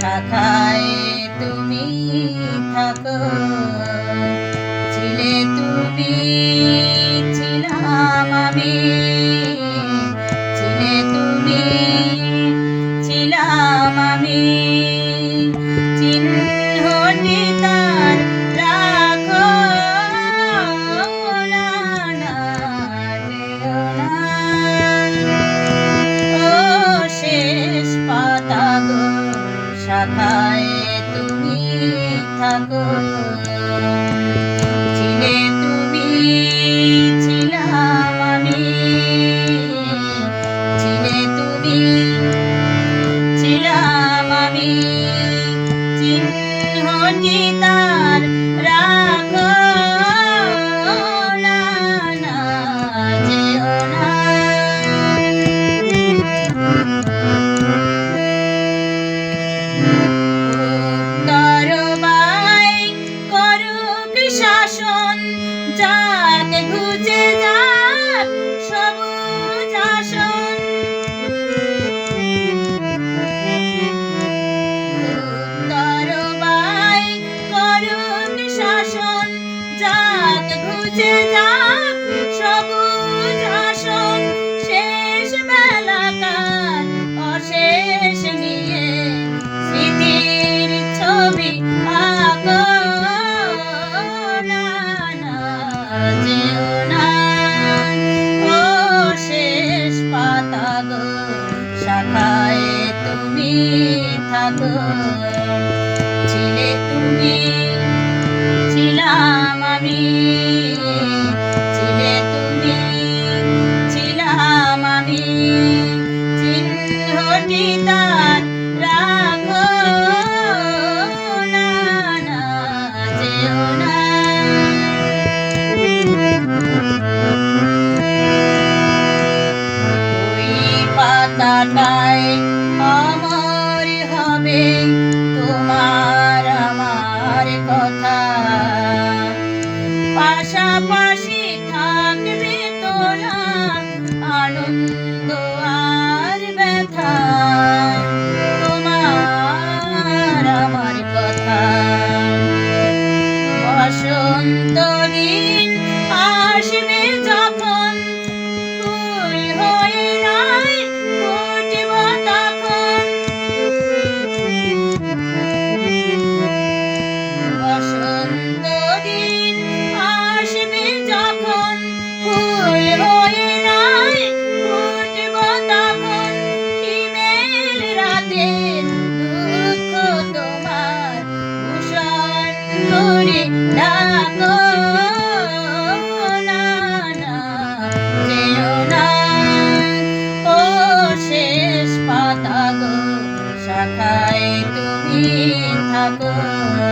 শাখায় শাখায় তুমি থাকো ছিলে তুমি ছিলাম আমি। ঘেঁচে যাক সবুজ আসন, শেষ মেলাকার অশেষ নিয়ে স্মৃতির ছবি আঁকো শাখায় তুমি থাকো। ছিলে তুমি, ছিলাম আমি। ছিলে তুমি ছিলাম আমি। চিহ্নটি তার রাখো পাতাটায় Amen.